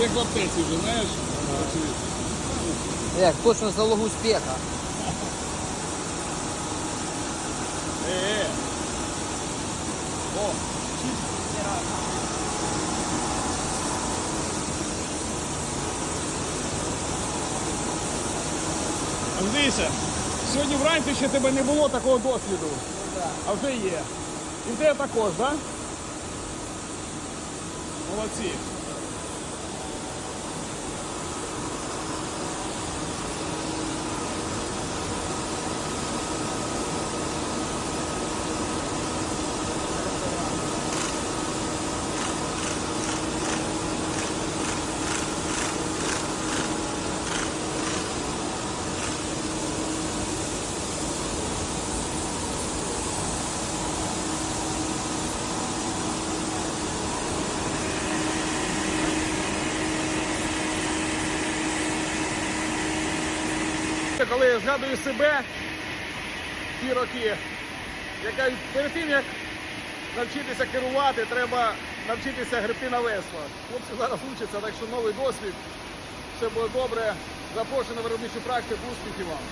як в аптеці вже, знаєш? Як, точно залог успіха. Е-е. О, Андрійся, сьогодні вранці ще тебе не було такого досвіду. А вже є. І в тебе також, так? Да? Молодці. Коли я згадую себе ті роки, я кажу, перед тим як навчитися керувати, треба навчитися гребти на весла. Хлопці зараз вчаться, так що новий досвід. Все буде добре. Запрошую на виробничу практику. Успіхів вам!